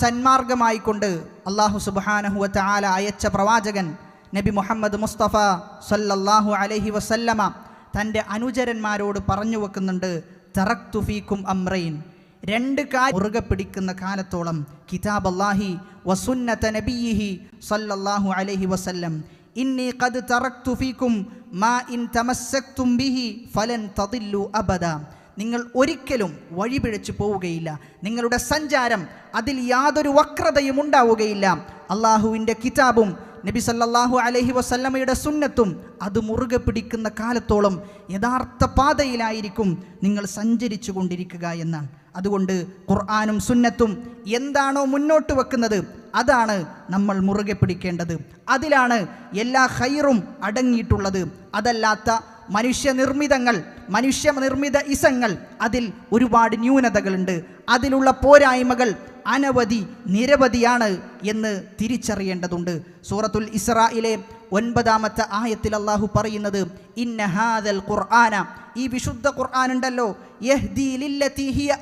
സന്മാർഗമായിക്കൊണ്ട് അള്ളാഹു സുബാനഹുവ ആല അയച്ച പ്രവാചകൻ നബി മുഹമ്മദ് മുസ്തഫ സല്ലല്ലാഹു അലഹി വസല്ലമ തന്റെ അനുചരന്മാരോട് പറഞ്ഞു വെക്കുന്നുണ്ട് തറക്തുഫീക്കും അമ്രൈൻ രണ്ട് കാര്യം മുറുകെ പിടിക്കുന്ന കാലത്തോളം കിതാബ് അള്ളാഹി വസുന്നത നബിയിഹി സല്ലല്ലാഹു അലഹി വസല്ലം ഇന്നി കത് തറക്തു ഫീക്കും മാ ഇൻ തമസ്സക്തും ബിഹി ഫലൻ തതില്ലു അബദ. നിങ്ങൾ ഒരിക്കലും വഴിപിഴച്ചു പോവുകയില്ല. നിങ്ങളുടെ സഞ്ചാരം അതിൽ യാതൊരു വക്രതയും ഉണ്ടാവുകയില്ല. അള്ളാഹുവിന്റെ കിതാബും നബി സല്ലാഹു അലഹി വസല്ലമയുടെ സുന്നത്തും അത് മുറുകെ പിടിക്കുന്ന കാലത്തോളം യഥാർത്ഥ പാതയിലായിരിക്കും നിങ്ങൾ സഞ്ചരിച്ചു കൊണ്ടിരിക്കുക എന്നാണ്. അതുകൊണ്ട് ഖുർആാനും സുന്നത്തും എന്താണോ മുന്നോട്ട് വെക്കുന്നത് അതാണ് നമ്മൾ മുറുകെ പിടിക്കേണ്ടത്. അതിലാണ് എല്ലാ ഹൈറും അടങ്ങിയിട്ടുള്ളത്. അതല്ലാത്ത മനുഷ്യനിർമ്മിതങ്ങൾ മനുഷ്യനിർമ്മിത ഇസങ്ങൾ അതിൽ ഒരുപാട് ന്യൂനതകളുണ്ട്. അതിലുള്ള പോരായ്മകൾ അനവധി നിരവധിയാണ് എന്ന് തിരിച്ചറിയേണ്ടതുണ്ട്. സൂറത്തുൽ ഇസ്രായിലെ ഒൻപതാമത്തെ ആയത്തിൽ അള്ളാഹു പറയുന്നത് ഇന്ന ഹാദൽ ഖുർആന ഈ വിശുദ്ധ ഖുർആൻ ഉണ്ടല്ലോ ഹിയ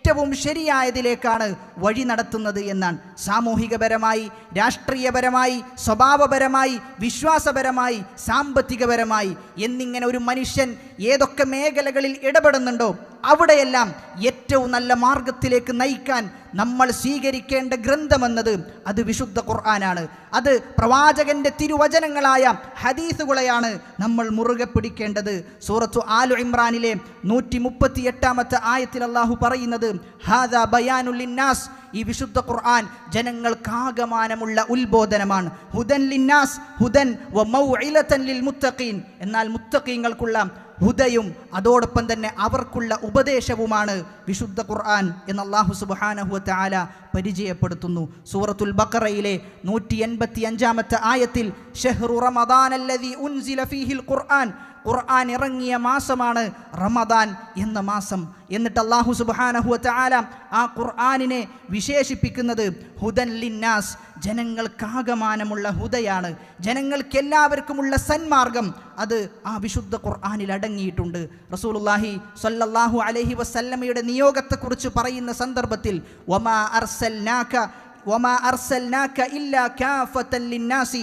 ഏറ്റവും ശരിയായതിലേക്കാണ് വഴി നടത്തുന്നത് എന്നാണ്. സാമൂഹികപരമായി രാഷ്ട്രീയപരമായി സ്വഭാവപരമായി വിശ്വാസപരമായി സാമ്പത്തികപരമായി എന്നിങ്ങനെ ഒരു മനുഷ്യൻ ഏതൊക്കെ മേഖലകളിൽ ഇടപെടുന്നുണ്ടോ അവിടെയെല്ലാം ഏറ്റവും നല്ല മാർഗത്തിലേക്ക് നയിക്കാൻ നമ്മൾ സ്വീകരിക്കേണ്ട ഗ്രന്ഥമെന്നത് അത് വിശുദ്ധ ഖുർആനാണ്. അത് പ്രവാചകന്റെ തിരുവചനങ്ങളായ ഹദീസുകളെയാണ് നമ്മൾ മുറുകെ പിടിക്കേണ്ടത്. സൂറത്തു ആലു ഇമ്രാനിലെ നൂറ്റി മുപ്പത്തി എട്ടാമത്തെ ആയത്തിൽ അള്ളാഹു പറയുന്നത് ഹാദാ ബയാനുല്ലിന്നാസ് ഈ വിശുദ്ധ ഖുർആൻ ജനങ്ങൾക്കാകമാനമുള്ള ഉത്ബോധനമാണ്. ഹുദൻ ലിന്നാസ് ഹുദൻ ലിൽ മുത്തഖീൻ. എന്നാൽ മുത്തഖീങ്ങൾക്കുള്ള ഹുദയും അതോടൊപ്പം തന്നെ അവർക്കുള്ള ഉപദേശവുമാണ് വിശുദ്ധ ഖുർആൻ എന്ന് അള്ളാഹു സുബാനഹു താല പരിചയപ്പെടുത്തുന്നു. സൂറത്തുൽ ബക്കറയിലെ നൂറ്റി എൺപത്തി അഞ്ചാമത്തെ ആയത്തിൽ ഷെഹ്റു റമദാനല്ലദീ ഉൻസില ഫീഹിൽ ഖുർആൻ ഖുർആൻ ഇറങ്ങിയ മാസമാണ് റമദാൻ എന്ന മാസം. എന്നിട്ട് അള്ളാഹു വ തആല ആ ഖുർആനിനെ വിശേഷിപ്പിക്കുന്നത് ഹുദൻ ലിന്നാസ് ജനങ്ങൾക്കാകമാനമുള്ള ഹുദയാണ്. ജനങ്ങൾക്കെല്ലാവർക്കുമുള്ള സന്മാർഗം അത് ആ വിശുദ്ധ ഖുർആനിൽ അടങ്ങിയിട്ടുണ്ട്. റസൂലുള്ളാഹി സ്വല്ലല്ലാഹു അലൈഹി വസല്ലമയുടെ നിയോഗത്തെക്കുറിച്ച് പറയുന്ന സന്ദർഭത്തിൽ വമാ അർസൽനാക വമാ അർസൽനാക ലിന്നാസി വ ഇല്ലാ കാഫത്തൻ ലിന്നാസി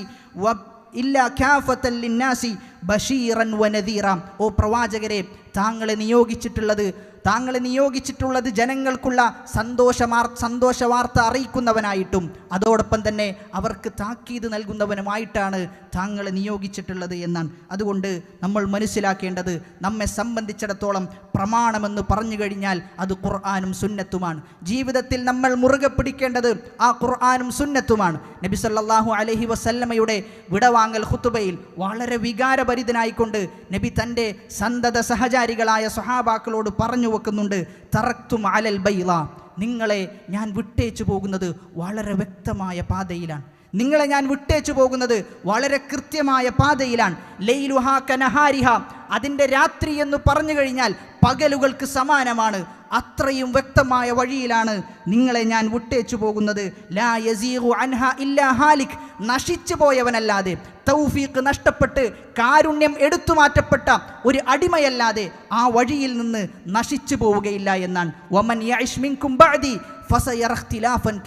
ബഷീറൻ വനദീറ ഓ പ്രവാചകരെ താങ്കളെ നിയോഗിച്ചിട്ടുള്ളത് താങ്കളെ നിയോഗിച്ചിട്ടുള്ളത് ജനങ്ങൾക്കുള്ള സന്തോഷമാർ സന്തോഷ വാർത്ത അറിയിക്കുന്നവനായിട്ടും അതോടൊപ്പം തന്നെ അവർക്ക് താക്കീത് നൽകുന്നവനുമായിട്ടാണ് താങ്കളെ നിയോഗിച്ചിട്ടുള്ളത് എന്നാണ്. അതുകൊണ്ട് നമ്മൾ മനസ്സിലാക്കേണ്ടത് നമ്മെ സംബന്ധിച്ചിടത്തോളം പ്രമാണമെന്ന് പറഞ്ഞു കഴിഞ്ഞാൽ അത് ഖുർആാനും സുന്നത്തുമാണ്. ജീവിതത്തിൽ നമ്മൾ മുറുകെ പിടിക്കേണ്ടത് ആ ഖുർആാനും സുന്നത്തുമാണ്. നബി സല്ലാഹു അലഹി വസല്ലമയുടെ വിടവാങ്ങൽ ഹുത്തുബയിൽ വളരെ വികാരഭരിതനായിക്കൊണ്ട് നബി തന്റെ സന്തത സഹചാരികളായ സ്വഹാബാക്കളോട് പറഞ്ഞു വെക്കുന്നുണ്ട്. തറക്തും അലൽ ബൈല നിങ്ങളെ ഞാൻ വിട്ടേച്ചു പോകുന്നത് വളരെ വ്യക്തമായ പാതയിലാണ്. നിങ്ങളെ ഞാൻ വിട്ടേച്ചു പോകുന്നത് വളരെ കൃത്യമായ പാതയിലാണ്. ലൈലുഹ കനഹാരിഹ. അതിന്റെ രാത്രി എന്ന് പറഞ്ഞു കഴിഞ്ഞാൽ പകലുകൾക്ക് സമാനമാണ്. അത്രയും വ്യക്തമായ വഴിയിലാണ് നിങ്ങളെ ഞാൻ വിട്ടേച്ചു പോകുന്നത്. ലാ യസീഹു അൻഹ ഇല്ലാ ഹാലിഖ് നശിച്ചു പോയവനല്ലാതെ തൗഫീഖ് നഷ്ടപ്പെട്ട് കാരുണ്യം എടുത്തു മാറ്റപ്പെട്ട ഒരു അടിമയല്ലാതെ ആ വഴിയിൽ നിന്ന് നശിച്ചു പോവുകയില്ല എന്നാണ്. വമൻ യഅ്ശ് മിൻകും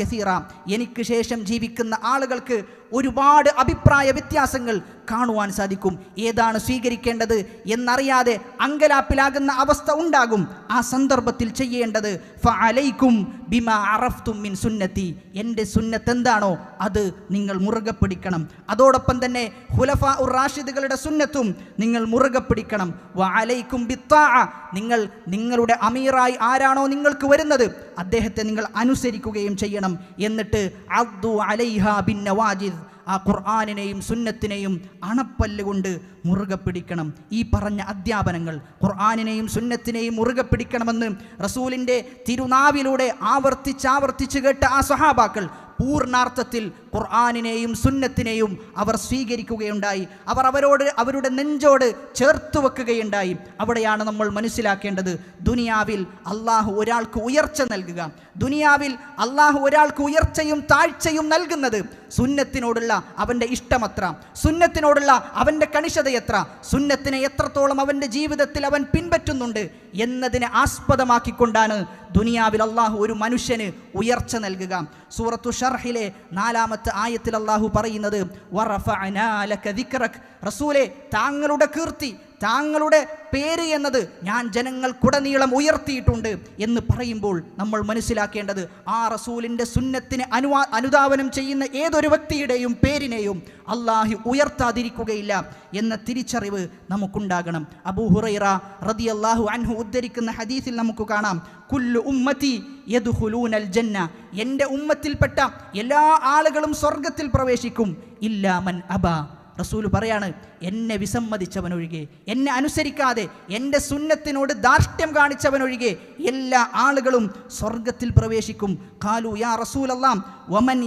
കസീറ. എനിക്ക് ശേഷം ജീവിക്കുന്ന ആളുകൾക്ക് ഒരുപാട് അഭിപ്രായ വ്യത്യാസങ്ങൾ കാണുവാൻ സാധിക്കും. ഏതാണ് സ്വീകരിക്കേണ്ടത് എന്നറിയാതെ അങ്കലാപ്പിലാകുന്ന അവസ്ഥ ഉണ്ടാകും. ആ സന്ദർഭത്തിൽ ചെയ്യേണ്ടത് ഫഅലൈക്കും ബിമ അറഫ്തും മിൻ സുന്നത്തി. എന്റെ സുന്നത്ത് എന്താണോ അത് നിങ്ങൾ മുറുകെ പിടിക്കണം. അതോടൊപ്പം തന്നെ ഹുലഫ ഉർ റാഷിദുകളുടെ സുന്നത്തും നിങ്ങൾ മുറുകെ പിടിക്കണം. വഅലൈക്കും ബിത്താ നിങ്ങൾ നിങ്ങളുടെ അമീറായി ആരാണോ നിങ്ങൾക്ക് വരുന്നത് അദ്ദേഹത്തെ നിങ്ങൾ അനുസരിക്കുകയും ചെയ്യണം. എന്നിട്ട് അബ്ദു അലൈഹ ബിൻ നവാജിദ്. ആ ഖുർആാനിനെയും സുന്നത്തിനെയും അണപ്പല്ലുകൊണ്ട് മുറുകെ പിടിക്കണം. ഈ പറഞ്ഞ അധ്യാപനങ്ങൾ ഖുർആാനിനെയും സുന്നത്തിനെയും മുറുകെ പിടിക്കണമെന്ന് റസൂലിന്റെ തിരുനാവിലൂടെ ആവർത്തിച്ചാവർത്തിച്ച് കേട്ട ആ സഹാബാക്കൾ പൂർണാർത്ഥത്തിൽ ഖുർആാനിനെയും സുന്നത്തിനെയും അവർ സ്വീകരിക്കുകയുണ്ടായി. അവർ അവരോട് അവരുടെ നെഞ്ചോട് ചേർത്ത് വെക്കുകയുണ്ടായി. അവിടെയാണ് നമ്മൾ മനസ്സിലാക്കേണ്ടത് ദുനിയാവിൽ അള്ളാഹു ഒരാൾക്ക് ഉയർച്ച നൽകുക. ദുനിയാവിൽ അള്ളാഹു ഒരാൾക്ക് ഉയർച്ചയും താഴ്ചയും നൽകുന്നത് സുന്നത്തിനോടുള്ള അവന്റെ ഇഷ്ടമത്ര. സുന്നത്തിനോടുള്ള അവന്റെ കണിശതയത്ര. സുന്നത്തിനെ എത്രത്തോളം അവന്റെ ജീവിതത്തിൽ അവൻ പിൻപറ്റുന്നുണ്ട് എന്നതിനെ ആസ്പദമാക്കിക്കൊണ്ടാണ് ദുനിയാവിൽ അള്ളാഹു ഒരു മനുഷ്യന് ഉയർച്ച നൽകുക. സൂറത്തു ഷർഹിലെ നാലാമത്തെ ആയത്തിൽ അള്ളാഹു പറയുന്നത്. റസൂലെ താങ്കളുടെ കീർത്തി താങ്കളുടെ പേര് എന്നത് ഞാൻ ജനങ്ങൾക്കുടനീളം ഉയർത്തിയിട്ടുണ്ട് എന്ന് പറയുമ്പോൾ നമ്മൾ മനസ്സിലാക്കേണ്ടത് ആ റസൂലിന്റെ സുന്നത്തിന് അനുവാ അനുധാവനം ചെയ്യുന്ന ഏതൊരു വ്യക്തിയുടെയും പേരിനെയും അള്ളാഹി ഉയർത്താതിരിക്കുകയില്ല എന്ന തിരിച്ചറിവ് നമുക്കുണ്ടാകണം. അബൂ ഹുറൈറ റതി അള്ളാഹു അൻഹു ഉദ്ധരിക്കുന്ന ഹദീസിൽ നമുക്ക് കാണാം. കുല്ലു ഉമ്മത്തി യദുഹുലൂനൽ ജന്ന. എന്റെ ഉമ്മത്തിൽപ്പെട്ട എല്ലാ ആളുകളും സ്വർഗത്തിൽ പ്രവേശിക്കും. ഇല്ലാമൻ അബ. റസൂൽ പറയാണ് എന്നെ വിസമ്മതിച്ചവനൊഴികെ എന്നെ അനുസരിക്കാതെ എന്റെ സുന്നത്തിനോട് ധാർഷ്ട്യം കാണിച്ചവനൊഴികെ എല്ലാ ആളുകളും സ്വർഗത്തിൽ പ്രവേശിക്കും. കാലു യാ റസൂൽ അല്ലാം വമൻ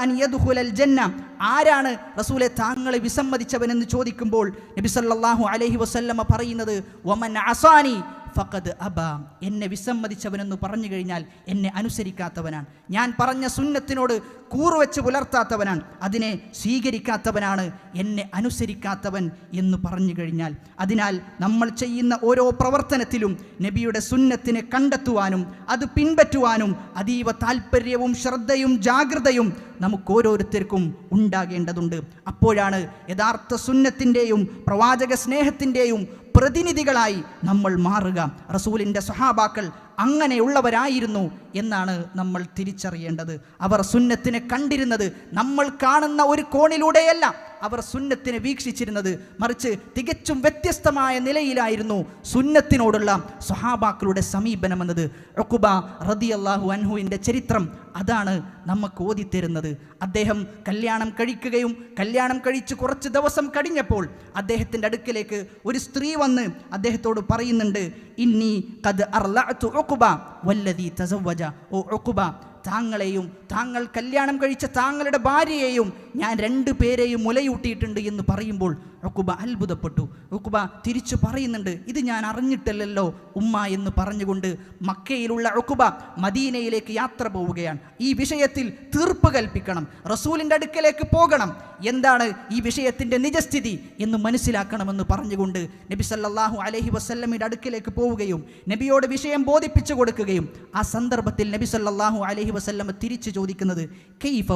അൻ യദ്ഖുലൽ ജന്ന. ആരാണ് റസൂലെ താങ്കളെ വിസമ്മതിച്ചവനെന്ന് ചോദിക്കുമ്പോൾ നബി സല്ലല്ലാഹു അലൈഹി വസല്ലമ പറയുന്നത് വമൻ അസാനി ഫഖദ് അബ എന്നെ വിസമ്മതിച്ചവനെന്ന് പറഞ്ഞു കഴിഞ്ഞാൽ എന്നെ അനുസരിക്കാത്തവനാണ്. ഞാൻ പറഞ്ഞ സുന്നത്തിനോട് കൂറുവെച്ച് പുലർത്താത്തവനാണ്. അതിനെ സ്വീകരിക്കാത്തവനാണ് എന്നെ അനുസരിക്കാത്തവൻ എന്ന് പറഞ്ഞു കഴിഞ്ഞാൽ. അതിനാൽ നമ്മൾ ചെയ്യുന്ന ഓരോ പ്രവർത്തനത്തിലും നബിയുടെ സുന്നത്തിനെ കണ്ടെത്തുവാനും അത് പിൻപറ്റുവാനും അതീവ താല്പര്യവും ശ്രദ്ധയും ജാഗ്രതയും നമുക്ക് ഓരോരുത്തർക്കും ഉണ്ടാകേണ്ടതുണ്ട്. അപ്പോഴാണ് യഥാർത്ഥ സുന്നത്തിന്റെയും പ്രവാചക സ്നേഹത്തിന്റെയും പ്രതിനിധികളായി നമ്മൾ മാറുക. റസൂലിന്റെ സ്വഹാബാക്കൾ അങ്ങനെയുള്ളവരായിരുന്നു എന്നാണ് നമ്മൾ തിരിച്ചറിയേണ്ടത്. അവർ സുന്നത്തിനെ കണ്ടിരുന്നത് നമ്മൾ കാണുന്ന ഒരു കോണിലൂടെയല്ല. അവർ സുന്നത്തിനെ വീക്ഷിച്ചിരുന്നത് മറിച്ച് തികച്ചും വ്യത്യസ്തമായ നിലയിലായിരുന്നു സുന്നത്തിനോടുള്ള സ്വഹാബാക്കളുടെ സമീപനം എന്നത് ഒക്കുബ റതി അള്ളാഹു അൻഹുവിന്റെ ചരിത്രം അതാണ് നമുക്ക് ഓതിത്തരുന്നത്. അദ്ദേഹം കല്യാണം കഴിക്കുകയും കല്യാണം കഴിച്ച് കുറച്ച് ദിവസം കഴിഞ്ഞപ്പോൾ അദ്ദേഹത്തിന്റെ അടുക്കലേക്ക് ഒരു സ്ത്രീ വന്ന് അദ്ദേഹത്തോട് പറയുന്നുണ്ട് ഇന്നി കത് അർലഅതു ഉഖുബ വല്ലതി തസവജ ഓ ഒക്കുബ താങ്കളെയും താങ്കൾ കല്യാണം കഴിച്ച താങ്കളുടെ ഭാര്യയെയും ഞാൻ രണ്ടു പേരെയും മുലയൂട്ടിയിട്ടുണ്ട് എന്ന് പറയുമ്പോൾ റുക്കുബ അത്ഭുതപ്പെട്ടു. റുക്കുബ തിരിച്ചു പറയുന്നുണ്ട് ഇത് ഞാൻ അറിഞ്ഞിട്ടില്ലല്ലോ ഉമ്മ എന്ന് പറഞ്ഞുകൊണ്ട് മക്കയിലുള്ള റുക്കുബ മദീനയിലേക്ക് യാത്ര പോവുകയാണ്. ഈ വിഷയത്തിൽ തീർപ്പ് കൽപ്പിക്കണം റസൂലിന്റെ അടുക്കലേക്ക് പോകണം. എന്താണ് ഈ വിഷയത്തിന്റെ നിജസ്ഥിതി എന്ന് മനസ്സിലാക്കണമെന്ന് പറഞ്ഞുകൊണ്ട് നബി സല്ലാഹു അലഹി വസല്ലമയുടെ അടുക്കലേക്ക് പോവുകയും നബിയോട് വിഷയം ബോധിപ്പിച്ചു കൊടുക്കുകയും ആ സന്ദർഭത്തിൽ നബി സല്ലാഹു അലഹി വസല്ലമ തിരിച്ചു ചോദിക്കുന്നത് കെയ്ഫ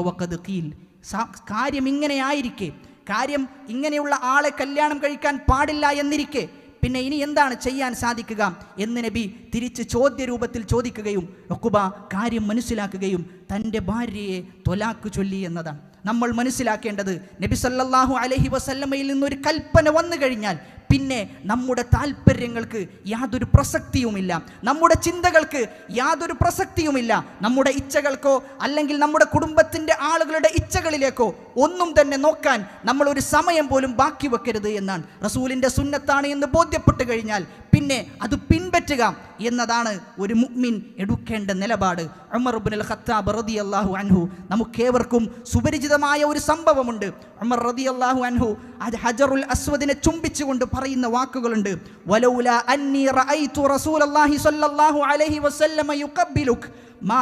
ഖീൽ സാ- കാര്യം ഇങ്ങനെയായിരിക്കെ. കാര്യം ഇങ്ങനെയുള്ള ആളെ കല്യാണം കഴിക്കാൻ പാടില്ല എന്നിരിക്കെ. പിന്നെ ഇനി എന്താണ് ചെയ്യാൻ സാധിക്കുക? എന്ന് നബി തിരിച്ച് ചോദ്യരൂപത്തിൽ ചോദിക്കുകയും ഒക്കുബ കാര്യം മനസ്സിലാക്കുകയും തന്റെ ഭാര്യയെ തൊലാക്ക് ചൊല്ലി എന്നതാണ്. നമ്മൾ മനസ്സിലാക്കേണ്ടത് നബി സല്ലാഹു അലഹി വസല്ലമയിൽ നിന്നൊരു കൽപ്പന വന്നു കഴിഞ്ഞാൽ പിന്നെ നമ്മുടെ താല്പര്യങ്ങൾക്ക് യാതൊരു പ്രസക്തിയുമില്ല. നമ്മുടെ ചിന്തകൾക്ക് യാതൊരു പ്രസക്തിയുമില്ല. നമ്മുടെ ഇച്ഛകൾക്കോ അല്ലെങ്കിൽ നമ്മുടെ കുടുംബത്തിന്റെ ആളുകളുടെ ഇച്ഛകളിലേക്കോ ഒന്നും തന്നെ നോക്കാൻ നമ്മൾ ഒരു സമയം പോലും ബാക്കി വെക്കരുത് എന്നാണ്. റസൂലിന്റെ സുന്നത്താണ് എന്ന് ബോധ്യപ്പെട്ട് കഴിഞ്ഞാൽ പിന്നെ അത് പിൻപറ്റുക എന്നതാണ് ഒരു മുഅ്മിൻ എടുക്കേണ്ട നിലപാട്. അമർ ഇബ്നുൽ ഖത്താബ് റതി അള്ളാഹു അൻഹു. നമുക്കേവർക്കും സുപരിചിതമായ ഒരു സംഭവമുണ്ട്. അമർ റതി അള്ളാഹു അൻഹു ഹജറുൽ അസ്വദിനെ ചുംബിച്ചുകൊണ്ട് പറയുന്ന വാക്കുകളുണ്ട്. വലൗല അന്നി റഅയ്തു റസൂലല്ലാഹി സ്വല്ലല്ലാഹു അലൈഹി വസല്ലമ യുഖബ്ബിലുക് മാ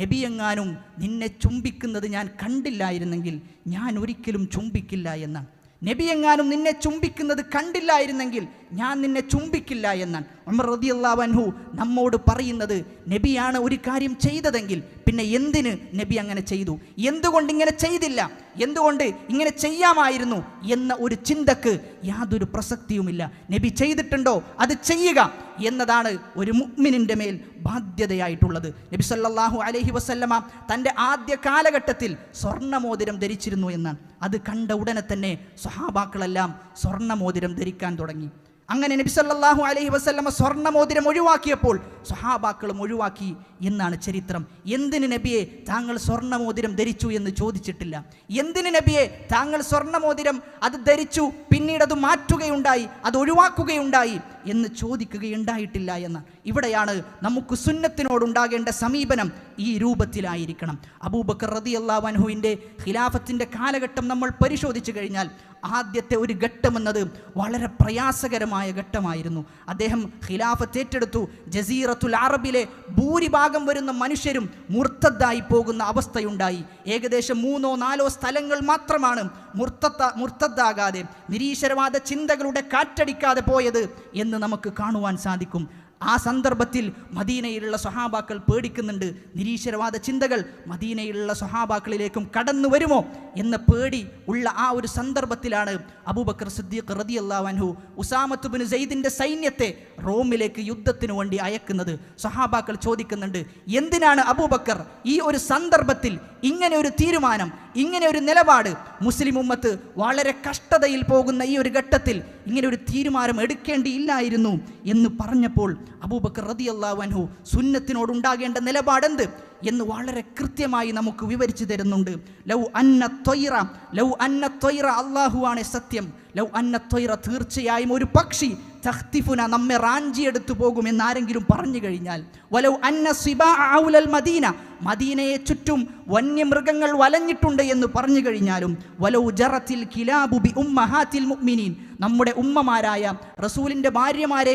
നബിയെങ്ങാനും നിന്നെ ചുംബിക്കുന്നത് ഞാൻ കണ്ടില്ലായിരുന്നെങ്കിൽ ഞാൻ ഒരിക്കലും ചുംബിക്കില്ല എന്നാണ് നബിയെങ്ങാനും നിന്നെ ചുംബിക്കുന്നത് കണ്ടില്ലായിരുന്നെങ്കിൽ ഞാൻ നിന്നെ ചുംബിക്കില്ല എന്നാണ്. ഉമർ റളിയല്ലാഹു അൻഹു നമ്മോട് പറയുന്നത് നബിയാണ് ഒരു കാര്യം ചെയ്തതെങ്കിൽ പിന്നെ എന്തിന് നബി അങ്ങനെ ചെയ്തു? എന്തുകൊണ്ട് ഇങ്ങനെ ചെയ്തില്ല? എന്തുകൊണ്ട് ഇങ്ങനെ ചെയ്യാമായിരുന്നു? എന്ന ഒരു ചിന്തക്ക് യാതൊരു പ്രസക്തിയുമില്ല. നബി ചെയ്തിട്ടുണ്ടോ? അത് ചെയ്യുക എന്നതാണ് ഒരു മുഗ്മിനിന്റെ മേൽ ബാധ്യതയായിട്ടുള്ളത്. നബി സല്ലാഹു അലഹി വസല്ലമ തന്റെ ആദ്യ കാലഘട്ടത്തിൽ സ്വർണമോതിരം ധരിച്ചിരുന്നു എന്നാണ്. അത് കണ്ട ഉടനെ തന്നെ സ്വഹാബാക്കളെല്ലാം സ്വർണമോതിരം ധരിക്കാൻ തുടങ്ങി. അങ്ങനെ നബി സല്ലല്ലാഹു അലൈഹി വസല്ലമ സ്വർണമോതിരം ഒഴിവാക്കിയപ്പോൾ സ്വഹാബാക്കളും ഒഴിവാക്കി എന്നാണ് ചരിത്രം. എന്തിന് നബിയെ താങ്കൾ സ്വർണമോതിരം ധരിച്ചു എന്ന് ചോദിച്ചിട്ടില്ല. എന്തിന് നബിയെ താങ്കൾ സ്വർണമോതിരം അത് ധരിച്ചു പിന്നീട് അത് മാറ്റുകയുണ്ടായി അത് ഒഴിവാക്കുകയുണ്ടായി എന്ന് ചോദിക്കുകയുണ്ടായിട്ടില്ല എന്ന്. ഇവിടെയാണ് നമുക്ക് സുന്നത്തിനോടുണ്ടാകേണ്ട സമീപനം ഈ രൂപത്തിലായിരിക്കണം. അബൂബക്കർ റതി അള്ളാഹുവിന്റെ ഖിലാഫത്തിന്റെ കാലഘട്ടം നമ്മൾ പരിശോധിച്ചു കഴിഞ്ഞാൽ ആദ്യത്തെ ഒരു ഘട്ടമെന്നത് വളരെ പ്രയാസകരമായ ഘട്ടമായിരുന്നു. അദ്ദേഹം ഖിലാഫത്ത് ഏറ്റെടുത്തു. ജസീറത്തുൽ അറബിലെ ഭൂരിഭാഗം വരുന്ന മനുഷ്യരും മുർത്തദ്ദായി പോകുന്ന അവസ്ഥയുണ്ടായി. ഏകദേശം മൂന്നോ നാലോ സ്ഥലങ്ങൾ മാത്രമാണ് മുർത്തത്ത മുർത്തദ്ദാകാതെ നിരീശ്വരവാദ ചിന്തകളുടെ കാറ്റടിക്കാതെ പോയത് എന്ന് നമുക്ക് കാണുവാൻ സാധിക്കും. ആ സന്ദർഭത്തിൽ മദീനയിലുള്ള സ്വഹാബാക്കൾ പേടിക്കുന്നുണ്ട്. നിരീശ്വരവാദ ചിന്തകൾ മദീനയിലുള്ള സ്വഹാബാക്കളിലേക്കും കടന്നു വരുമോ എന്ന പേടി ഉള്ള ആ ഒരു സന്ദർഭത്തിലാണ് അബൂബക്കർ സിദ്ദീഖ് റതി അൻഹു ഉസാമത്ത് ബിൻ സെയ്ദിന്റെ സൈന്യത്തെ റോമിലേക്ക് യുദ്ധത്തിനു വേണ്ടി അയക്കുന്നത്. സ്വഹാബാക്കൾ ചോദിക്കുന്നുണ്ട് എന്തിനാണ് അബൂബക്കർ ഈ ഒരു സന്ദർഭത്തിൽ ഇങ്ങനെ ഒരു തീരുമാനം ഇങ്ങനെ ഒരു നിലപാട് മുസ്ലിം ഉമ്മത്ത് വളരെ കഷ്ടതയിൽ പോകുന്ന ഈ ഒരു ഘട്ടത്തിൽ ഇങ്ങനെ ഒരു തീരുമാനം എടുക്കേണ്ടിയില്ലായിരുന്നു എന്ന് പറഞ്ഞപ്പോൾ അബൂബക്കർ റതി അൻഹു സുന്നത്തിനോടുണ്ടാകേണ്ട നിലപാടെന്ത്? എന്ന് വളരെ കൃത്യമായി നമുക്ക് വിവരിച്ചു തരുന്നുണ്ട്. ലൗ അന്ന ത്വയ്റ ലൗ അന്ന ത്വയ്റ അള്ളാഹുവാണ് സത്യം. ലൗ അന്ന ത്വയ്റ തീർച്ചയായും ഒരു പക്ഷി തഖ്തിഫുന നമ്മെ റാഞ്ചിയെടുത്തു പോകുമെന്ന് ആരെങ്കിലും പറഞ്ഞു കഴിഞ്ഞാൽ. വലൗ അന്ന സിബാ ഔലൽ മദീന മദീനയെ ചുറ്റും വന്യമൃഗങ്ങൾ വലഞ്ഞിട്ടുണ്ട് എന്ന് പറഞ്ഞു കഴിഞ്ഞാലും വലൗ ജറത്തിൽ കിലാബുബി ഉമ്മഹാത്തിൽ മുഅ്മിനീൻ. നമ്മുടെ ഉമ്മമാരായ റസൂലിന്റെ ഭാര്യമാരെ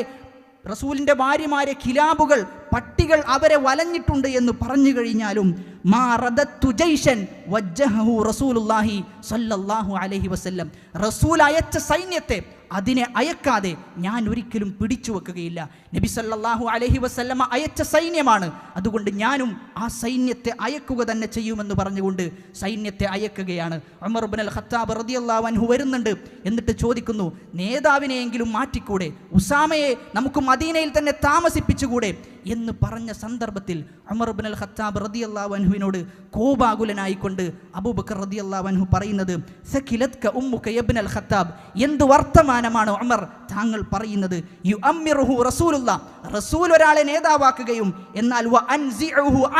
റസൂലിന്റെ ഭാര്യമാരെ കിലാബുകൾ പട്ടികൾ അവരെ വലഞ്ഞിട്ടുണ്ട് എന്ന് പറഞ്ഞു കഴിഞ്ഞാലും മാ റദത്തു ജൈഷൻ വജ്ജഹു റസൂലുല്ലാഹി സല്ലല്ലാഹു അലൈഹി വസല്ലം. റസൂൽ അയച്ച സൈന്യത്തെ അതിനെ അയക്കാതെ ഞാൻ ഒരിക്കലും പിടിച്ചു വെക്കുകയില്ല. നബി സല്ലല്ലാഹു അലൈഹി വസല്ലമ അയച്ച സൈന്യമാണ്. അതുകൊണ്ട് ഞാനും ആ സൈന്യത്തെ അയക്കുക തന്നെ ചെയ്യുമെന്ന് പറഞ്ഞുകൊണ്ട് സൈന്യത്തെ അയക്കുകയാണ്. ഉമർ ബിൻ അൽ ഖത്താബ് റളിയല്ലാഹു അൻഹു വരുന്നുണ്ട് എന്നിട്ട് ചോദിക്കുന്നു നേതാവിനെയെങ്കിലും മാറ്റിക്കൂടെ? ഉസാമയെ നമുക്ക് മദീനയിൽ തന്നെ താമസിപ്പിച്ചുകൂടെ? എന്ന് പറഞ്ഞ സന്ദർഭത്തിൽ അമർ ബിൻ അൽ ഖത്താബ് റളിയല്ലാഹു അൻഹുവിനോട് കോപാകുലനായിക്കൊണ്ട് അബൂബക്കർ റളിയല്ലാഹു അൻഹു പറയുന്നത് സഖിലത്ക ഉമ്മുക യബ്ന അൽ ഖത്താബ് എന്ത് വർത്തമാനമാണ് ഉമർ. താങ്കൾ പറയുന്നത് യു റസൂലുള്ള. റസൂൽ ഒരാളെ നേതാവാക്കുകയും എന്നാൽ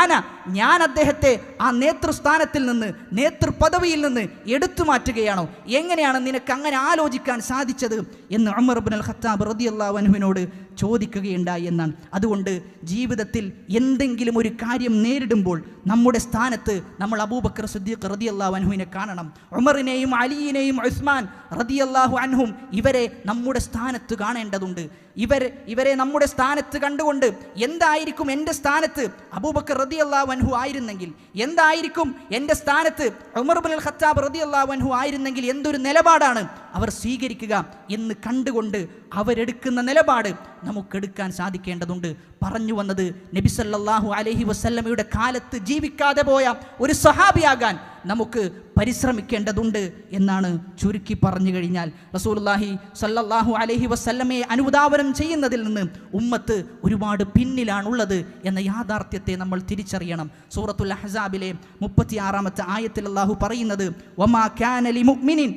അന. ഞാൻ അദ്ദേഹത്തെ ആ നേതൃസ്ഥാനത്തിൽ നിന്ന് നേതൃപദവിയിൽ നിന്ന് എടുത്തു മാറ്റുകയാണോ? എങ്ങനെയാണ് നിനക്ക് അങ്ങനെ ആലോചിക്കാൻ സാധിച്ചത്? എന്ന് ഉമർ അൽ ഖത്താബ് റളിയല്ലാഹു അൻഹുവിനോട് ചോദിക്കുകയുണ്ടായി എന്നാണ്. അതുകൊണ്ട് ജീവിതത്തിൽ എന്തെങ്കിലും ഒരു കാര്യം നേരിടുമ്പോൾ നമ്മുടെ സ്ഥാനത്ത് നമ്മൾ അബൂബക്കർ സിദ്ദീഖ് റതിയല്ലാഹു അൻഹുവിനെ കാണണം. ഉമറിനെയും അലിയിനെയും ഉസ്മാൻ റതിയല്ലാഹു അൻഹും ഇവരെ നമ്മുടെ സ്ഥാനത്ത് കാണേണ്ടതുണ്ട്. ഇവർ ഇവരെ നമ്മുടെ സ്ഥാനത്ത് കണ്ടുകൊണ്ട് എന്തായിരിക്കും എന്റെ സ്ഥാനത്ത്? അബൂബക്കർ റതി അള്ളാഹു ആയിരുന്നെങ്കിൽ എന്തായിരിക്കും എന്റെ സ്ഥാനത്ത്? ഉമർബുൽ ഖത്താബ് റതി അള്ളാഹു ആയിരുന്നെങ്കിൽ എന്തൊരു നിലപാടാണ് അവർ സ്വീകരിക്കുക എന്ന് കണ്ടുകൊണ്ട് അവരെടുക്കുന്ന നിലപാട് നമുക്കെടുക്കാൻ സാധിക്കേണ്ടതുണ്ട്. പറഞ്ഞു വന്നത് നബിസല്ലാഹു അലൈഹി വസല്ലമയുടെ കാലത്ത് ജീവിക്കാതെ പോയ ഒരു സഹാബിയാകാൻ നമുക്ക് പരിശ്രമിക്കേണ്ടതുണ്ട് എന്നാണ് ചുരുക്കി പറഞ്ഞു കഴിഞ്ഞാൽ റസൂലുള്ളാഹി സല്ലല്ലാഹു അലഹി വസ്ല്ലമയെ അനുദാപനം ചെയ്യുന്നതിൽ നിന്ന് ഉമ്മത്ത് ഒരുപാട് പിന്നിലാണുള്ളത് എന്ന യാഥാർത്ഥ്യത്തെ നമ്മൾ തിരിച്ചറിയണം. സൂറത്തുൽ അഹ്സാബിലെ മുപ്പത്തിയാറാമത്തെ ആയത്തിൽ അള്ളാഹു പറയുന്നത് വമാ കാന ലി മുഅ്മിനിൻ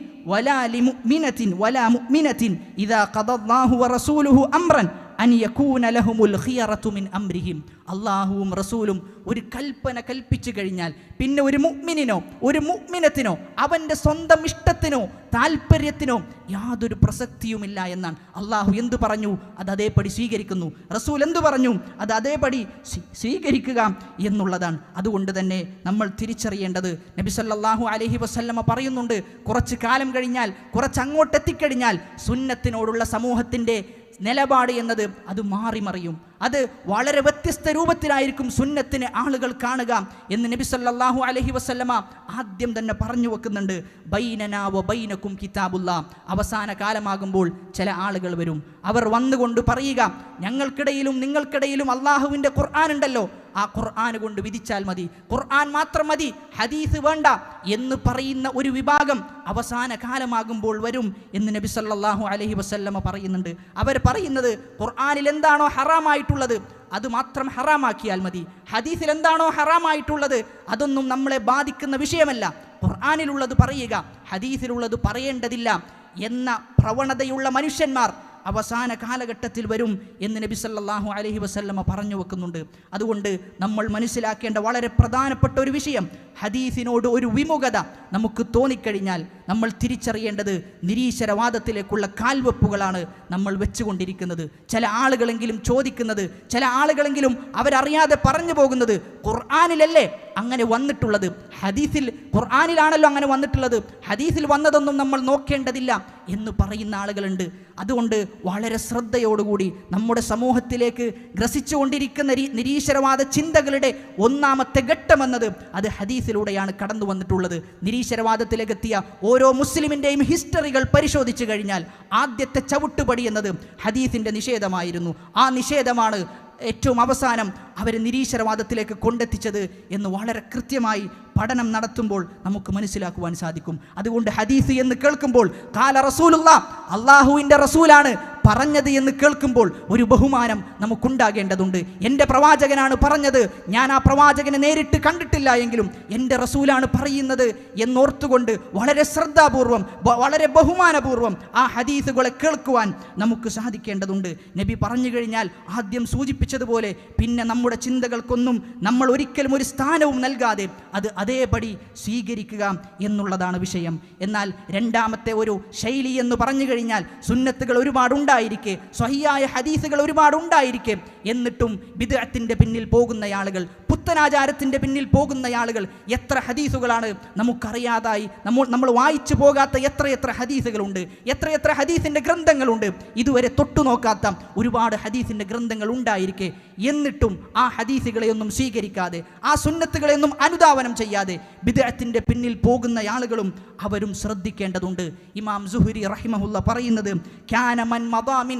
മിൻ അംരിഹിം. അള്ളാഹുവും റസൂലും ഒരു കൽപ്പന കൽപ്പിച്ചു കഴിഞ്ഞാൽ പിന്നെ ഒരു മുഗ്മിനോ ഒരു മുഗ്മിനത്തിനോ അവന്റെ സ്വന്തം ഇഷ്ടത്തിനോ താല്പര്യത്തിനോ യാതൊരു പ്രസക്തിയുമില്ല എന്നാണ്. അള്ളാഹു എന്തു പറഞ്ഞു? അത് അതേപടി സ്വീകരിക്കുന്നു. റസൂൽ എന്തു പറഞ്ഞു? അത് അതേപടി സ്വീ- സ്വീകരിക്കുക എന്നുള്ളതാണ്. അതുകൊണ്ട് തന്നെ നമ്മൾ തിരിച്ചറിയേണ്ടത് നബി സല്ലല്ലാഹു അലൈഹി വസല്ലമ പറയുന്നുണ്ട് കുറച്ച് കാലം കഴിഞ്ഞാൽ കുറച്ച് അങ്ങോട്ടെത്തിക്കഴിഞ്ഞാൽ സുന്നത്തിനോടുള്ള സമൂഹത്തിന്റെ നിലപാട് എന്നത് അത് മാറി മറിയും അത് വളരെ വ്യത്യസ്ത രൂപത്തിലായിരിക്കും സുന്നത്തിന് ആളുകൾ കാണുക എന്ന് നബി സല്ലല്ലാഹു അലഹി വസല്ലമ ആദ്യം തന്നെ പറഞ്ഞു വെക്കുന്നുണ്ട്. ബൈനനാ വ ബൈനക്കും കിതാബുള്ള അവസാന കാലമാകുമ്പോൾ ചില ആളുകൾ വരും. അവർ വന്നുകൊണ്ട് പറയുക ഞങ്ങൾക്കിടയിലും നിങ്ങൾക്കിടയിലും അള്ളാഹുവിന്റെ ഖുർആൻ ഉണ്ടല്ലോ. ആ ഖുർആൻ കൊണ്ട് വിധിച്ചാൽ മതി. ഖുർആൻ മാത്രം മതി ഹദീസ് വേണ്ട എന്ന് പറയുന്ന ഒരു വിഭാഗം അവസാന കാലമാകുമ്പോൾ വരും എന്ന് നബി സല്ലാഹു അലഹി വസ്ല്ലമ പറയുന്നുണ്ട്. അവർ പറയുന്നത് ഖുർആാനിൽ എന്താണോ ഹറാമായിട്ടുള്ളത് അത് മാത്രം ഹറാമാക്കിയാൽ മതി. ഹദീസിൽ എന്താണോ ഹറാമായിട്ടുള്ളത് അതൊന്നും നമ്മളെ ബാധിക്കുന്ന വിഷയമല്ല. ഖുർആാനിലുള്ളത് പറയുക ഹദീസിലുള്ളത് പറയേണ്ടതില്ല എന്ന പ്രവണതയുള്ള മനുഷ്യന്മാർ അവസാന കാലഘട്ടത്തിൽ വരും എന്ന് നബി സല്ലാഹു അലഹി വസല്ലമ പറഞ്ഞു വെക്കുന്നുണ്ട്. അതുകൊണ്ട് നമ്മൾ മനസ്സിലാക്കേണ്ട വളരെ പ്രധാനപ്പെട്ട ഒരു വിഷയം ഹദീസിനോട് ഒരു വിമുഖത നമുക്ക് തോന്നിക്കഴിഞ്ഞാൽ നമ്മൾ തിരിച്ചറിയേണ്ടത് നിരീശ്വരവാദത്തിലേക്കുള്ള കാൽവെപ്പുകളാണ് നമ്മൾ വെച്ചുകൊണ്ടിരിക്കുന്നത്. ചില ആളുകളെങ്കിലും ചോദിക്കുന്നത് ചില ആളുകളെങ്കിലും അവരറിയാതെ പറഞ്ഞു പോകുന്നത് ഖുർആാനിലല്ലേ അങ്ങനെ വന്നിട്ടുള്ളത്? ഹദീസിൽ ഖുർആാനിലാണല്ലോ അങ്ങനെ വന്നിട്ടുള്ളത്. ഹദീസിൽ വന്നതൊന്നും നമ്മൾ നോക്കേണ്ടതില്ല. എന്ന് പറയുന്ന ആളുകളുണ്ട്. അതുകൊണ്ട് വളരെ ശ്രദ്ധയോടുകൂടി നമ്മുടെ സമൂഹത്തിലേക്ക് ഗ്രസിച്ചുകൊണ്ടിരിക്കുന്ന നിരീശ്വരവാദ ചിന്തകളുടെ ഒന്നാമത്തെ ഘട്ടമെന്നത് അത് ഹദീസിലൂടെയാണ് കടന്നു വന്നിട്ടുള്ളത്. നിരീശ്വരവാദത്തിലേക്ക് എത്തിയ ഓരോ മുസ്ലിമിന്റെയും ഹിസ്റ്ററികൾ പരിശോധിച്ചു കഴിഞ്ഞാൽ ആദ്യത്തെ ചവിട്ടുപടി എന്നത് ഹദീസിന്റെ നിഷേധമായിരുന്നു. ആ നിഷേധമാണ് ഏറ്റവും അവസാനം അവരെ നിരീശ്വരവാദത്തിലേക്ക് കൊണ്ടെത്തിച്ചത് എന്ന് വളരെ കൃത്യമായി പഠനം നടത്തുമ്പോൾ നമുക്ക് മനസ്സിലാക്കുവാൻ സാധിക്കും. അതുകൊണ്ട് ഹദീസ് എന്ന് കേൾക്കുമ്പോൾ കാല റസൂലുള്ള അള്ളാഹുവിന്റെ റസൂലാണ് പറഞ്ഞത് എന്ന് കേൾക്കുമ്പോൾ ഒരു ബഹുമാനം നമുക്കുണ്ടാകേണ്ടതുണ്ട്. എന്റെ പ്രവാചകനാണ് പറഞ്ഞത് ഞാൻ ആ പ്രവാചകനെ നേരിട്ട് കണ്ടിട്ടില്ല എങ്കിലും എന്റെ റസൂലാണ് പറയുന്നത് എന്നോർത്തുകൊണ്ട് വളരെ ശ്രദ്ധാപൂർവം വളരെ ബഹുമാനപൂർവം ആ ഹദീസുകളെ കേൾക്കുവാൻ നമുക്ക് സാധിക്കേണ്ടതുണ്ട്. നബി പറഞ്ഞു കഴിഞ്ഞാൽ ആദ്യം സൂചിപ്പിച്ചതുപോലെ പിന്നെ നമ്മുടെ ചിന്തകൾക്കൊന്നും നമ്മൾ ഒരിക്കലും ഒരു സ്ഥാനവും നൽകാതെ അത് അതേപടി സ്വീകരിക്കുക എന്നുള്ളതാണ് വിഷയം. എന്നാൽ രണ്ടാമത്തെ ഒരു ശൈലി എന്ന് പറഞ്ഞു കഴിഞ്ഞാൽ സുന്നത്തുകൾ ഒരുപാടുണ്ടായിരിക്കെ സ്വഹിയായ ഹദീസുകൾ ഒരുപാടുണ്ടായിരിക്കെ എന്നിട്ടും വിദഗ്ധത്തിന്റെ പിന്നിൽ പോകുന്ന ആളുകൾ പുത്തനാചാരത്തിന്റെ പിന്നിൽ പോകുന്ന ആളുകൾ എത്ര ഹദീസുകളാണ് നമുക്കറിയാതായി നമ്മൾ നമ്മൾ വായിച്ചു പോകാത്ത എത്ര ഹദീസുകളുണ്ട് എത്ര എത്ര ഹദീസിന്റെ ഗ്രന്ഥങ്ങളുണ്ട് ഇതുവരെ തൊട്ടു നോക്കാത്ത ഒരുപാട് ഹദീസിന്റെ ഗ്രന്ഥങ്ങൾ ഉണ്ടായിരിക്കെ എന്നിട്ടും ആ ഹദീസുകളെയൊന്നും സ്വീകരിക്കാതെ ആ സുന്നത്തുകളെയൊന്നും അനുധാവനം ചെയ്യാതെ ബിദഅത്തിന്റെ പിന്നിൽ പോകുന്ന ആളുകളും അവരും ശ്രദ്ധിക്കേണ്ടതുണ്ട്. ഇമാം സുഹുരി റഹിമഹുല്ല പറയുന്നത് "കാന മൻ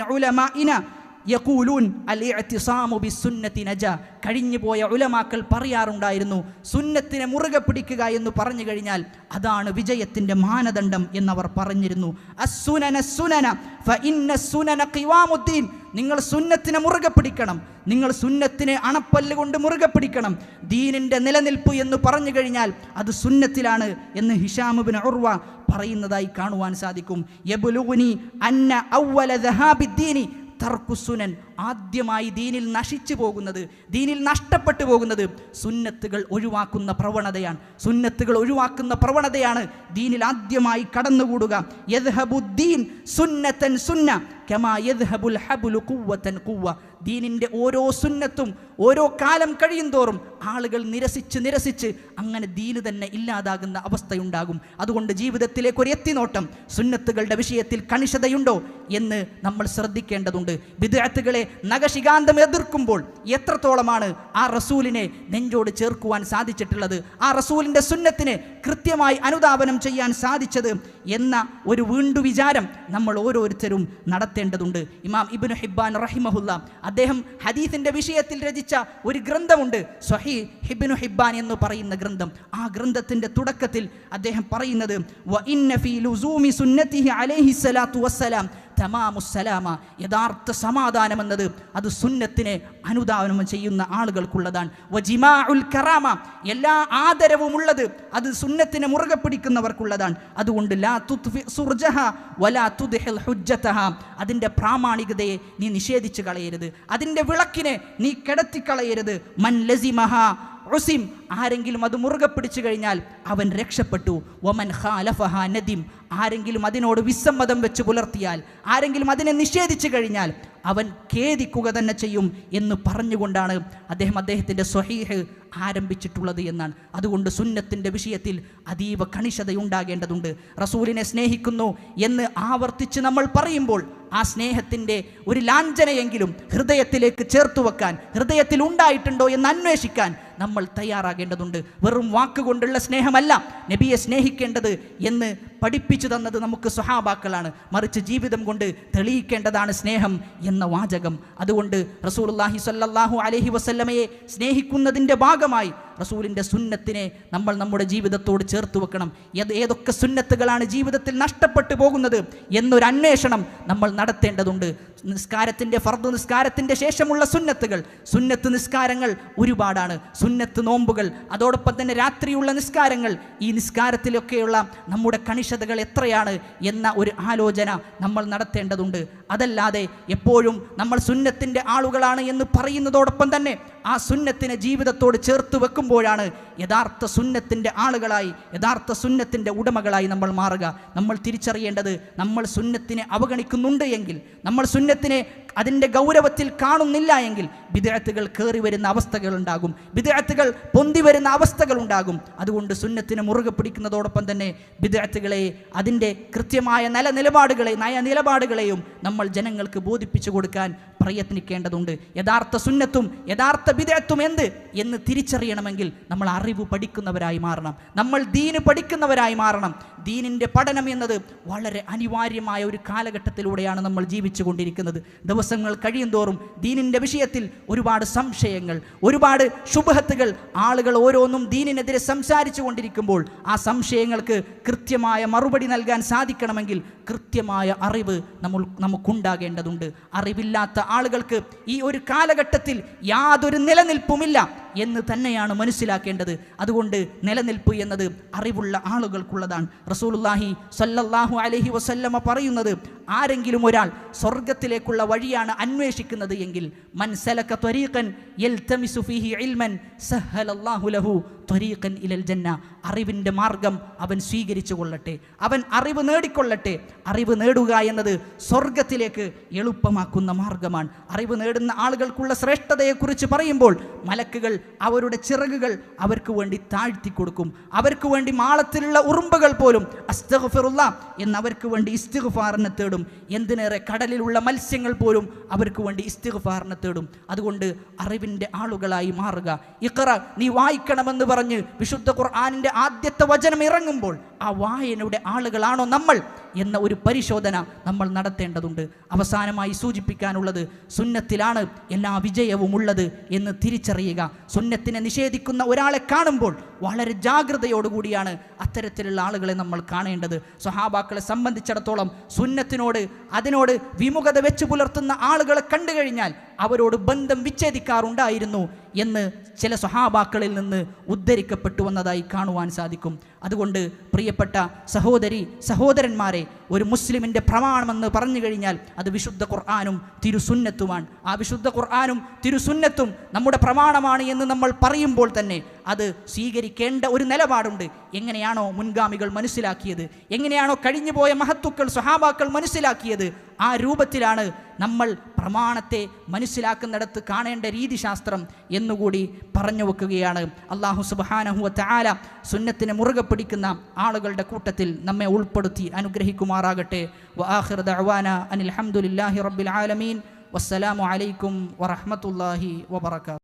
ഉലമ മിൻ യഖൂലൂൻ അൽ ഇഅ്തിസാമു ബിസ്സുന്നത്തി നജ. കഴിഞ്ഞു പോയ ഉലമാക്കൾ പറയാറുണ്ടായിരുന്നു സുന്നത്തിനെ മുറുകെ പിടിക്കുക എന്ന് പറഞ്ഞു കഴിഞ്ഞാൽ അതാണ് വിജയത്തിന്റെ മാനദണ്ഡം എന്നവർ പറഞ്ഞിരുന്നു. അസുനന സുനന ഫ ഇന്ന സുനന ഖിവാമുദ്ദീൻ. നിങ്ങൾ സുന്നത്തിനെ മുറുകെ പിടിക്കണം. നിങ്ങൾ സുന്നത്തിനെ അണപ്പല്ല് കൊണ്ട് മുറുകെ പിടിക്കണം. ദീനിന്റെ നിലനിൽപ്പ് എന്ന് പറഞ്ഞു കഴിഞ്ഞാൽ അത് സുന്നത്തിലാണ് എന്ന് ഹിഷാമുബിൻ ഉർവ പറയുന്നതായി കാണുവാൻ സാധിക്കും. യബുലുനി അന്ന ഔവല ദഹാബിദ്ദീനി തർക്കുസുനൻ ആദ്യമായി ദീനിൽ നശിച്ചു പോകുന്നത് ദീനിൽ നഷ്ടപ്പെട്ടു പോകുന്നത് സുന്നത്തുകൾ ഒഴിവാക്കുന്ന പ്രവണതയാണ്. സുന്നത്തുകൾ ഒഴിവാക്കുന്ന പ്രവണതയാണ് ദീനിൽ ആദ്യമായി കടന്നുകൂടുക. യദ്ഹബുദ്ദീൻ സുന്നത്തൻ സുന്ന കമാ യദ്ഹബുൽ ഹബുലു കുവ്വത്തൻ കുവ്വ. ദീനിന്റെ ഓരോ സുന്നത്തും ഓരോ കാലം കഴിയുന്തോറും ആളുകൾ നിരസിച്ച് നിരസിച്ച് അങ്ങനെ ദീന് തന്നെ ഇല്ലാതാകുന്ന അവസ്ഥയുണ്ടാകും. അതുകൊണ്ട് ജീവിതത്തിലേക്ക് ഒരു എത്തിനോട്ടം സുന്നത്തുകളുടെ വിഷയത്തിൽ കണിശതയുണ്ടോ എന്ന് നമ്മൾ ശ്രദ്ധിക്കേണ്ടതുണ്ട്. വിദ്യാർത്ഥികളെ നഖശികാന്തം എതിർക്കുമ്പോൾ എത്രത്തോളമാണ് ആ റസൂലിനെ നെഞ്ചോട് ചേർക്കുവാൻ സാധിച്ചിട്ടുള്ളത്? ആ റസൂലിന്റെ സുന്നത്തിന് കൃത്യമായി അനുദാപനം ചെയ്യാൻ സാധിച്ചത് എന്ന ഒരു വീണ്ടു വിചാരം നമ്മൾ ഓരോരുത്തരും നടത്തേണ്ടതുണ്ട്. ഇമാം ഇബിൻ ഹിബ്ബാൻ റഹിമഹുല്ല അദ്ദേഹം ഹദീസിന്റെ വിഷയത്തിൽ രചിച്ച ഒരു ഗ്രന്ഥമുണ്ട് സ്വഹി ഹിബിനു ഹിബാൻ എന്ന് പറയുന്ന ഗ്രന്ഥം. ആ ഗ്രന്ഥത്തിന്റെ തുടക്കത്തിൽ അദ്ദേഹം പറയുന്നത് "വ ഇന്ന ഫീ ലുസൂമി സുന്നത്തിഹി വസ്സലാം തമാമുസ്സലാമ യഥാർത്ഥ സമാധാനം എന്നത് അത് സുന്നത്തിനെ അനുദാനം ചെയ്യുന്ന ആളുകൾക്കുള്ളതാണ്. വജിമാഉൽ കറാമ എല്ലാ ആദരവും ഉള്ളത് അത് സുന്നത്തിനെ മുറുകെ പിടിക്കുന്നവർക്കുള്ളതാണ്. അതുകൊണ്ട് ലാ സുർജഹ വലാ തുദ്ഹിൽ ഹുജ്ജതഹ അതിന്റെ പ്രാമാണികതയെ നീ നിഷേധിച്ച് കളയരുത്. അതിന്റെ വിളക്കിനെ നീ കിടത്തിക്കളയരുത്. മൻ ലസിമഹ ഉസിം ആരെങ്കിലും അത് മുറുകെ പിടിച്ചു കഴിഞ്ഞാൽ അവൻ രക്ഷപ്പെട്ടു. ഒമൻ ഖാലഫഹ നദിം ആരെങ്കിലും അതിനോട് വിസമ്മതം വെച്ച് പുലർത്തിയാൽ ആരെങ്കിലും അതിനെ നിഷേധിച്ചു കഴിഞ്ഞാൽ അവൻ ഖേദിക്കുക തന്നെ ചെയ്യും എന്ന് പറഞ്ഞുകൊണ്ടാണ് അദ്ദേഹം അദ്ദേഹത്തിന്റെ സ്വഹീഹ് ആരംഭിച്ചിട്ടുള്ളത് എന്നാണ്. അതുകൊണ്ട് സുന്നത്തിന്റെ വിഷയത്തിൽ അതീവ കണിശതയുണ്ടാകേണ്ടതുണ്ട്. റസൂലിനെ സ്നേഹിക്കുന്നു എന്ന് ആവർത്തിച്ച് നമ്മൾ പറയുമ്പോൾ ആ സ്നേഹത്തിന്റെ ഒരു ലാഞ്ചനയെങ്കിലും ഹൃദയത്തിലേക്ക് ചേർത്തു വെക്കാൻ ഹൃദയത്തിൽ ഉണ്ടായിട്ടുണ്ടോ എന്ന് അന്വേഷിക്കാൻ നമ്മൾ തയ്യാറാകേണ്ടതുണ്ട്. വെറും വാക്കുകൊണ്ടുള്ള സ്നേഹമല്ല നബിയെ സ്നേഹിക്കേണ്ടത് എന്ന് പഠിപ്പിച്ചു തന്നത് നമുക്ക് സ്വഹാബാക്കളാണ്. മറിച്ച് ജീവിതം കൊണ്ട് തെളിയിക്കേണ്ടതാണ് സ്നേഹം എന്ന വാചകം. അതുകൊണ്ട് റസൂലുള്ളാഹി സല്ലാഹു അലഹി വസല്ലമയെ സ്നേഹിക്കുന്നതിന്റെ ഭാഗമായി റസൂലിന്റെ സുന്നത്തിനെ നമ്മൾ നമ്മുടെ ജീവിതത്തോട് ചേർത്ത് വെക്കണം. ഏത് ഏതൊക്കെ സുന്നത്തുകളാണ് ജീവിതത്തിൽ നഷ്ടപ്പെട്ടു പോകുന്നത് എന്നൊരു അന്വേഷണം നമ്മൾ നടത്തേണ്ടതുണ്ട്. നിസ്കാരത്തിന്റെ ഫർദ് നിസ്കാരത്തിന്റെ ശേഷമുള്ള സുന്നത്തുകൾ. സുന്നത്ത് നിസ്കാരങ്ങൾ ഒരുപാടാണ്. സുന്നത്ത് നോമ്പുകൾ അതോടൊപ്പം തന്നെ രാത്രിയുള്ള നിസ്കാരങ്ങൾ. ഈ നിസ്കാരത്തിലൊക്കെയുള്ള നമ്മുടെ കണിഷതകൾ എത്രയാണ് എന്ന ഒരു ആലോചന നമ്മൾ നടത്തേണ്ടതുണ്ട്. അതല്ലാതെ എപ്പോഴും നമ്മൾ സുന്നത്തിന്റെ ആളുകളാണ് എന്ന് പറയുന്നതോടൊപ്പം തന്നെ ആ സുന്നത്തിനെ ജീവിതത്തോട് ചേർത്ത് വെക്കുമ്പോഴാണ് യഥാർത്ഥ സുന്നത്തിന്റെ ആളുകളായി യഥാർത്ഥ സുന്നത്തിന്റെ ഉടമകളായി നമ്മൾ മാറുക. നമ്മൾ തിരിച്ചറിയേണ്ടത് നമ്മൾ സുന്നത്തിനെ അവഗണിക്കുന്നുണ്ട് എങ്കിൽ നമ്മൾ സുന്നത്തിനെ അതിന്റെ ഗൗരവത്തിൽ കാണുന്നില്ല എങ്കിൽ വിദേഹത്തുകൾ കയറി വരുന്ന അവസ്ഥകൾ ഉണ്ടാകും വിദേഹത്തുകൾ പൊന്തി വരുന്ന അവസ്ഥകൾ ഉണ്ടാകും അതുകൊണ്ട് സുന്നത്തിന് മുറുകെ പിടിക്കുന്നതോടൊപ്പം തന്നെ വിദേഹത്തുകളെ അതിന്റെ കൃത്യമായ നില നിലപാടുകളെ നയ നിലപാടുകളെയും നമ്മൾ ജനങ്ങൾക്ക് ബോധിപ്പിച്ചു കൊടുക്കാൻ പ്രയത്നിക്കേണ്ടതുണ്ട്. യഥാർത്ഥ സുന്നത്തും യഥാർത്ഥ വിദേഹത്തും എന്ത് എന്ന് തിരിച്ചറിയണമെങ്കിൽ നമ്മൾ അറിവ് പഠിക്കുന്നവരായി മാറണം. നമ്മൾ ദീന് പഠിക്കുന്നവരായി മാറണം. ദീനിന്റെ പഠനം എന്നത് വളരെ അനിവാര്യമായ ഒരു കാലഘട്ടത്തിലൂടെയാണ് നമ്മൾ ജീവിച്ചു കൊണ്ടിരിക്കുന്നത് ദിവസങ്ങൾ കഴിയുന്തോറും ദീനിന്റെ വിഷയത്തിൽ ഒരുപാട് സംശയങ്ങൾ ഒരുപാട് ശുഭഹത്തുകൾ ആളുകൾ ഓരോന്നും ദീനിനെതിരെ സംസാരിച്ചു കൊണ്ടിരിക്കുമ്പോൾ ആ സംശയങ്ങൾക്ക് കൃത്യമായ മറുപടി നൽകാൻ സാധിക്കണമെങ്കിൽ കൃത്യമായ അറിവ് നമ്മൾ നമുക്കുണ്ടാകേണ്ടതുണ്ട്. അറിവില്ലാത്ത ആളുകൾക്ക് ഈ ഒരു കാലഘട്ടത്തിൽ യാതൊരു നിലനിൽപ്പുമില്ല. എന്ന് തന്നെയാണ് മനസ്സിലാക്കേണ്ടത്. അതുകൊണ്ട് നിലനിൽപ്പ് എന്നത് അറിവുള്ള ആളുകൾക്കുള്ളതാണ്. റസൂലുല്ലാഹി സല്ലല്ലാഹു അലഹി വസല്ലമ പറയുന്നത് ആരെങ്കിലും ഒരാൾ സ്വർഗത്തിലേക്കുള്ള വഴിയാണ് അന്വേഷിക്കുന്നത് എങ്കിൽ മൻസലക്ക സലക ത്വരീഖൻ ഇലൽ ജന്ന. അറിവിന്റെ മാർഗം അവൻ സ്വീകരിച്ചു കൊള്ളട്ടെ. അവൻ അറിവ് നേടിക്കൊള്ളട്ടെ. അറിവ് നേടുക എന്നത് സ്വർഗത്തിലേക്ക് എളുപ്പമാക്കുന്ന മാർഗമാണ്. അറിവ് നേടുന്ന ആളുകൾക്കുള്ള ശ്രേഷ്ഠതയെക്കുറിച്ച് പറയുമ്പോൾ മലക്കുകൾ അവരുടെ ചിറകുകൾ അവർക്ക് വേണ്ടി താഴ്ത്തി കൊടുക്കും. അവർക്ക് വേണ്ടി മാളത്തിലുള്ള ഉറുമ്പുകൾ പോലും അസ്തഗ്ഫിറുള്ള എന്നവർക്ക് വേണ്ടി ഇസ്തിഗ്ഫാറിനെ തേടും. എന്തിനേറെ കടലിലുള്ള മത്സ്യങ്ങൾ പോലും അവർക്ക് വേണ്ടി ഇസ്തിഗ്ഫാറിനെ തേടും. അതുകൊണ്ട് അറിവിന്റെ ആളുകളായി മാറുക. ഇഖറ നീ വായിക്കണമെന്ന് പറഞ്ഞ് വിശുദ്ധ ഖുർആാനിന്റെ ആദ്യത്തെ വചനം ഇറങ്ങുമ്പോൾ ആ വായനയുടെ ആളുകളാണോ നമ്മൾ? എന്ന ഒരു പരിശോധന നമ്മൾ നടത്തേണ്ടതുണ്ട്. അവസാനമായി സൂചിപ്പിക്കാനുള്ളത് സുന്നത്തിലാണ് എല്ലാ വിജയവും ഉള്ളത് എന്ന് തിരിച്ചറിയുക. സുന്നത്തിനെ നിഷേധിക്കുന്ന ഒരാളെ കാണുമ്പോൾ വളരെ ജാഗ്രതയോടുകൂടിയാണ് അത്തരത്തിലുള്ള ആളുകളെ നമ്മൾ കാണേണ്ടത്. സ്വഹാബാക്കളെ സംബന്ധിച്ചിടത്തോളം സുന്നത്തിനോട് അതിനോട് വിമുഖത വെച്ച് പുലർത്തുന്ന ആളുകളെ കണ്ടു കഴിഞ്ഞാൽ അവരോട് ബന്ധം വിച്ഛേദിക്കാറുണ്ടായിരുന്നു. എന്ന് ചില സ്വഹാബാക്കളിൽ നിന്ന് ഉദ്ധരിക്കപ്പെട്ടു വന്നതായി കാണുവാൻ സാധിക്കും. അതുകൊണ്ട് പ്രിയപ്പെട്ട സഹോദരി സഹോദരന്മാരെ ഒരു മുസ്ലിമിന്റെ പ്രമാണമെന്ന് പറഞ്ഞു കഴിഞ്ഞാൽ അത് വിശുദ്ധ ഖുർആാനും തിരുസുന്നത്തുമാണ്. ആ വിശുദ്ധ ഖുർആാനും തിരുസുന്നത്തും നമ്മുടെ പ്രമാണമാണ് എന്ന് നമ്മൾ പറയുമ്പോൾ തന്നെ അത് സ്വീകരിക്കേണ്ട ഒരു നിലപാടുണ്ട്. എങ്ങനെയാണോ മുൻഗാമികൾ മനസ്സിലാക്കിയത്? എങ്ങനെയാണോ കഴിഞ്ഞുപോയ മഹത്തുക്കൾ സ്വഹാബാക്കൾ മനസ്സിലാക്കിയത്? ആ രൂപത്തിലാണ് നമ്മൾ പ്രമാണത്തെ മനസ്സിലാക്കുന്നിടത്ത് കാണേണ്ട രീതിശാസ്ത്രം എന്നുകൂടി പറഞ്ഞു വെക്കുകയാണ്. അള്ളാഹു സുബാനഹുവ താല സുന്നത്തിന് മുറുകെ പിടിക്കുന്ന ആളുകളുടെ കൂട്ടത്തിൽ നമ്മെ ഉൾപ്പെടുത്തി അനുഗ്രഹിക്കുമാറാകട്ടെ. വആഖിർ ദഅവാന അനിൽ ഹംദുലില്ലാഹി റബ്ബിൽ ആലമീൻ. വസ്സലാമു അലൈക്കും വറഹ്മത്തുള്ളാഹി വബറകാതുഹു.